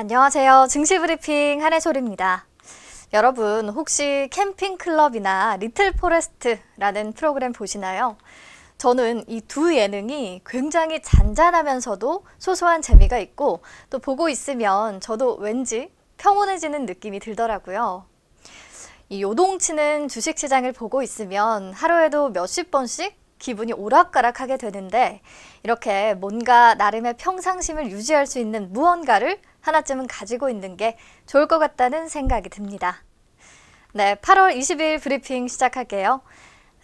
안녕하세요. 증시브리핑 한혜솔입니다. 여러분, 혹시 캠핑클럽이나 리틀 포레스트라는 프로그램 보시나요? 저는 이 두 예능이 굉장히 잔잔하면서도 소소한 재미가 있고 또 보고 있으면 저도 왠지 평온해지는 느낌이 들더라고요. 이 요동치는 주식시장을 보고 있으면 하루에도 몇십 번씩 기분이 오락가락하게 되는데 이렇게 뭔가 나름의 평상심을 유지할 수 있는 무언가를 하나쯤은 가지고 있는 게 좋을 것 같다는 생각이 듭니다. 네, 8월 20일 브리핑 시작할게요.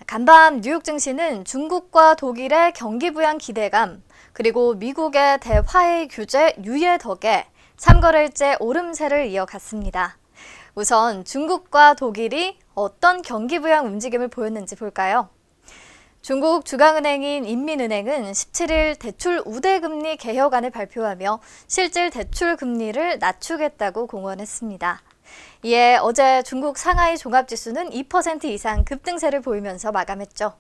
간밤 뉴욕 증시는 중국과 독일의 경기 부양 기대감, 그리고 미국의 대화해 규제 유예 덕에 3거래일째 오름세를 이어갔습니다. 우선 중국과 독일이 어떤 경기 부양 움직임을 보였는지 볼까요? 중국 중앙은행인 인민은행은 17일 대출 우대금리 개혁안을 발표하며 실질 대출 금리를 낮추겠다고 공언했습니다. 이에 어제 중국 상하이 종합지수는 2% 이상 급등세를 보이면서 마감했죠.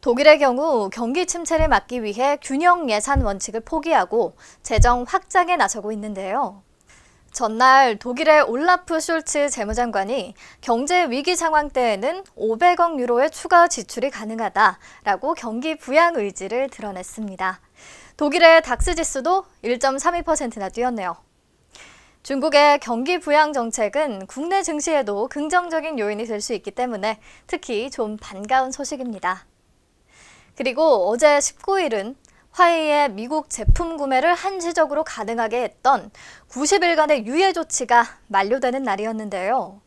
독일의 경우 경기 침체를 막기 위해 균형 예산 원칙을 포기하고 재정 확장에 나서고 있는데요. 전날 독일의 올라프 숄츠 재무장관이 경제 위기 상황 때에는 500억 유로의 추가 지출이 가능하다라고 경기 부양 의지를 드러냈습니다. 독일의 닥스 지수도 1.32%나 뛰었네요. 중국의 경기 부양 정책은 국내 증시에도 긍정적인 요인이 될 수 있기 때문에 특히 좀 반가운 소식입니다. 그리고 어제 19일은 화웨이의 미국 제품 구매를 한시적으로 가능하게 했던 90일간의 유예 조치가 만료되는 날이었는데요.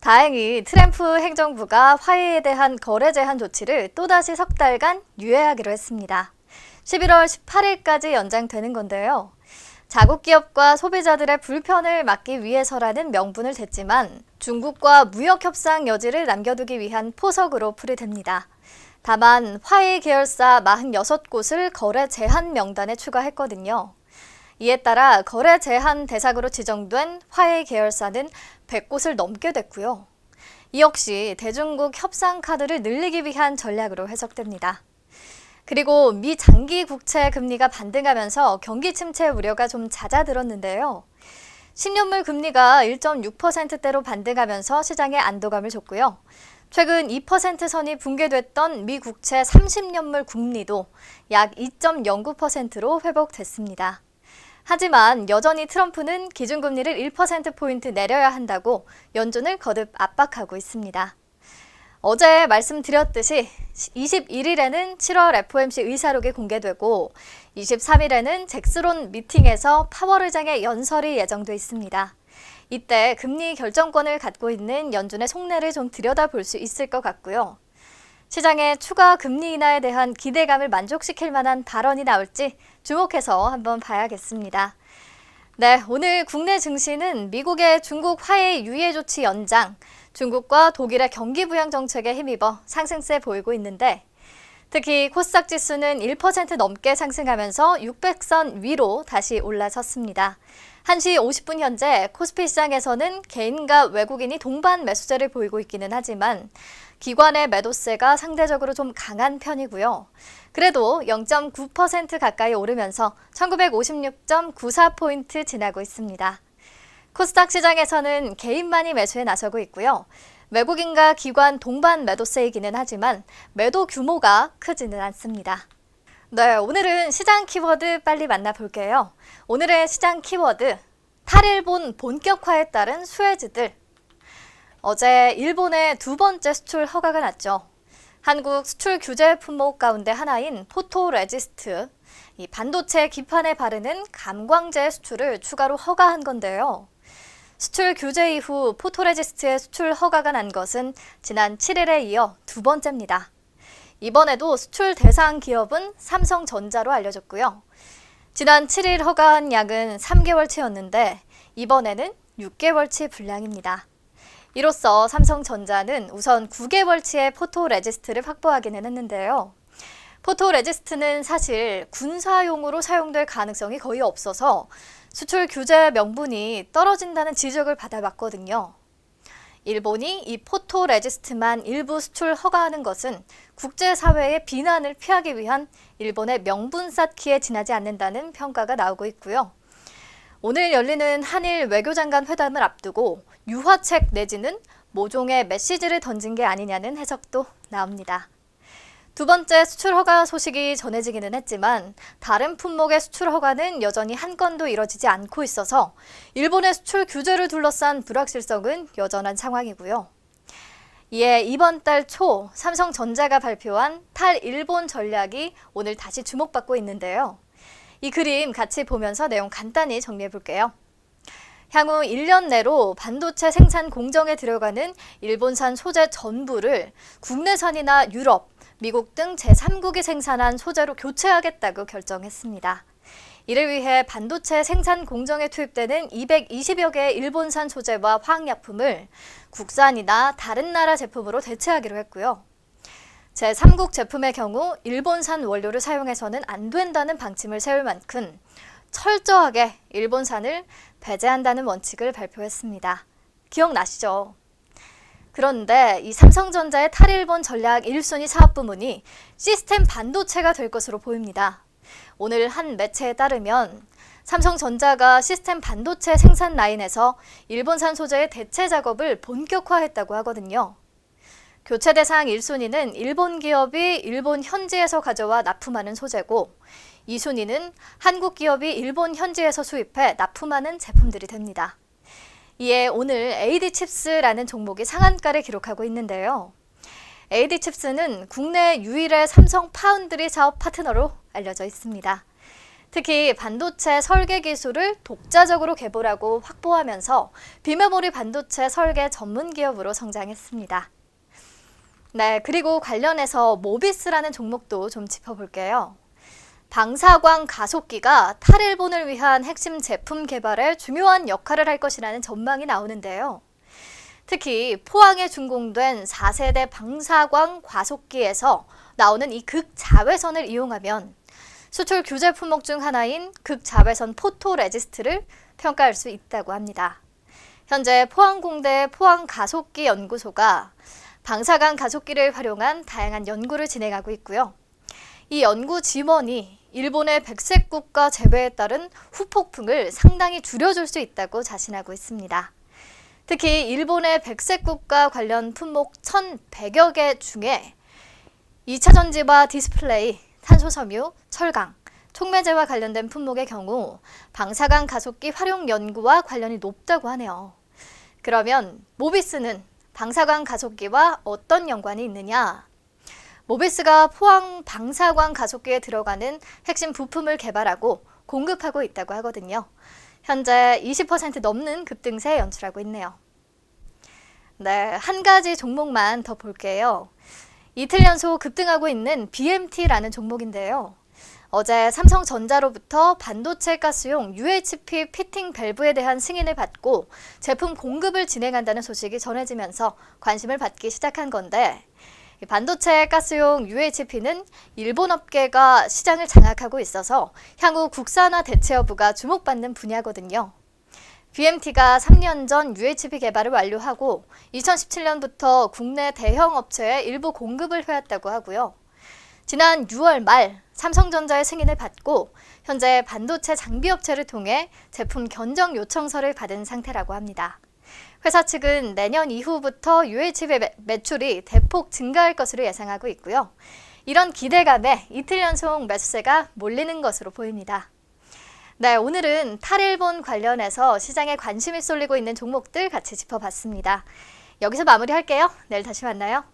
다행히 트램프 행정부가 화웨이에 대한 거래 제한 조치를 또다시 석 달간 유예하기로 했습니다. 11월 18일까지 연장되는 건데요. 자국 기업과 소비자들의 불편을 막기 위해서라는 명분을 댔지만 중국과 무역 협상 여지를 남겨두기 위한 포석으로 풀이됩니다. 다만 화웨이 계열사 46곳을 거래 제한 명단에 추가했거든요. 이에 따라 거래 제한 대상으로 지정된 화웨이 계열사는 100곳을 넘게 됐고요. 이 역시 대중국 협상 카드를 늘리기 위한 전략으로 해석됩니다. 그리고 미 장기 국채 금리가 반등하면서 경기 침체 우려가 좀 잦아들었는데요. 10년물 금리가 1.6%대로 반등하면서 시장에 안도감을 줬고요. 최근 2% 선이 붕괴됐던 미 국채 30년물 국리도 약 2.09%로 회복됐습니다. 하지만 여전히 트럼프는 기준금리를 1%포인트 내려야 한다고 연준을 거듭 압박하고 있습니다. 어제 말씀드렸듯이 21일에는 7월 FOMC 의사록이 공개되고 23일에는 잭스론 미팅에서 파월 의장의 연설이 예정돼 있습니다. 이때 금리 결정권을 갖고 있는 연준의 속내를 좀 들여다볼 수 있을 것 같고요. 시장의 추가 금리 인하에 대한 기대감을 만족시킬 만한 발언이 나올지 주목해서 한번 봐야겠습니다. 네, 오늘 국내 증시는 미국의 중국 화해 유예 조치 연장, 중국과 독일의 경기 부양 정책에 힘입어 상승세 보이고 있는데 특히 코스닥 지수는 1% 넘게 상승하면서 600선 위로 다시 올라섰습니다. 1시 50분 현재 코스피 시장에서는 개인과 외국인이 동반 매수세를 보이고 있기는 하지만 기관의 매도세가 상대적으로 좀 강한 편이고요. 그래도 0.9% 가까이 오르면서 1956.94포인트 지나고 있습니다. 코스닥 시장에서는 개인만이 매수에 나서고 있고요. 외국인과 기관 동반 매도세이기는 하지만 매도 규모가 크지는 않습니다. 네, 오늘은 시장 키워드 빨리 만나볼게요. 오늘의 시장 키워드, 탈일본 본격화에 따른 수혜지들. 어제 일본의 두 번째 수출 허가가 났죠. 한국 수출 규제 품목 가운데 하나인 포토레지스트, 이 반도체 기판에 바르는 감광재 수출을 추가로 허가한 건데요. 수출 규제 이후 포토레지스트의 수출 허가가 난 것은 지난 7일에 이어 두 번째입니다. 이번에도 수출 대상 기업은 삼성전자로 알려졌고요. 지난 7일 허가한 약은 3개월치였는데 이번에는 6개월치 분량입니다. 이로써 삼성전자는 우선 9개월치의 포토 레지스트를 확보하기는 했는데요. 포토 레지스트는 사실 군사용으로 사용될 가능성이 거의 없어서 수출 규제 명분이 떨어진다는 지적을 받아봤거든요. 일본이 이 포토 레지스트만 일부 수출 허가하는 것은 국제사회의 비난을 피하기 위한 일본의 명분 쌓기에 지나지 않는다는 평가가 나오고 있고요. 오늘 열리는 한일 외교장관 회담을 앞두고 유화책 내지는 모종의 메시지를 던진 게 아니냐는 해석도 나옵니다. 두 번째 수출 허가 소식이 전해지기는 했지만 다른 품목의 수출 허가는 여전히 한 건도 이뤄지지 않고 있어서 일본의 수출 규제를 둘러싼 불확실성은 여전한 상황이고요. 이에 이번 달 초 삼성전자가 발표한 탈일본 전략이 오늘 다시 주목받고 있는데요. 이 그림 같이 보면서 내용 간단히 정리해 볼게요. 향후 1년 내로 반도체 생산 공정에 들어가는 일본산 소재 전부를 국내산이나 유럽, 미국 등 제3국이 생산한 소재로 교체하겠다고 결정했습니다. 이를 위해 반도체 생산 공정에 투입되는 220여 개의 일본산 소재와 화학약품을 국산이나 다른 나라 제품으로 대체하기로 했고요. 제3국 제품의 경우 일본산 원료를 사용해서는 안 된다는 방침을 세울 만큼 철저하게 일본산을 배제한다는 원칙을 발표했습니다. 기억나시죠? 그런데 이 삼성전자의 탈일본 전략 1순위 사업 부문이 시스템 반도체가 될 것으로 보입니다. 오늘 한 매체에 따르면 삼성전자가 시스템 반도체 생산 라인에서 일본산 소재의 대체 작업을 본격화했다고 하거든요. 교체 대상 1순위는 일본 기업이 일본 현지에서 가져와 납품하는 소재고 2순위는 한국 기업이 일본 현지에서 수입해 납품하는 제품들이 됩니다. 이에 오늘 AD칩스라는 종목이 상한가를 기록하고 있는데요. AD칩스는 국내 유일의 삼성 파운드리 사업 파트너로 알려져 있습니다. 특히 반도체 설계 기술을 독자적으로 개발하고 확보하면서 비메모리 반도체 설계 전문 기업으로 성장했습니다. 네, 그리고 관련해서 모비스라는 종목도 좀 짚어볼게요. 방사광 가속기가 탈일본을 위한 핵심 제품 개발에 중요한 역할을 할 것이라는 전망이 나오는데요. 특히 포항에 준공된 4세대 방사광 과속기에서 나오는 이 극자외선을 이용하면 수출 규제 품목 중 하나인 극자외선 포토 레지스트를 평가할 수 있다고 합니다. 현재 포항공대 포항가속기 연구소가 방사광 가속기를 활용한 다양한 연구를 진행하고 있고요. 이 연구 지원이 일본의 백색 국가 재배에 따른 후폭풍을 상당히 줄여줄 수 있다고 자신하고 있습니다. 특히 일본의 백색 국가 관련 품목 1,100여 개 중에 2차 전지와 디스플레이, 탄소 섬유, 철강, 촉매제와 관련된 품목의 경우 방사광 가속기 활용 연구와 관련이 높다고 하네요. 그러면 모비스는 방사광 가속기와 어떤 연관이 있느냐? 모비스가 포항 방사광 가속기에 들어가는 핵심 부품을 개발하고 공급하고 있다고 하거든요. 현재 20% 넘는 급등세 연출하고 있네요. 네, 한 가지 종목만 더 볼게요. 이틀 연속 급등하고 있는 BMT라는 종목인데요. 어제 삼성전자로부터 반도체 가스용 UHP 피팅 밸브에 대한 승인을 받고 제품 공급을 진행한다는 소식이 전해지면서 관심을 받기 시작한 건데 반도체 가스용 UHP는 일본 업계가 시장을 장악하고 있어서 향후 국산화 대체 여부가 주목받는 분야거든요. BMT가 3년 전 UHP 개발을 완료하고 2017년부터 국내 대형 업체에 일부 공급을 해왔다고 하고요. 지난 6월 말 삼성전자의 승인을 받고 현재 반도체 장비 업체를 통해 제품 견적 요청서를 받은 상태라고 합니다. 회사 측은 내년 이후부터 UHB 매출이 대폭 증가할 것으로 예상하고 있고요. 이런 기대감에 이틀 연속 매수세가 몰리는 것으로 보입니다. 네, 오늘은 탈일본 관련해서 시장에 관심이 쏠리고 있는 종목들 같이 짚어봤습니다. 여기서 마무리할게요. 내일 다시 만나요.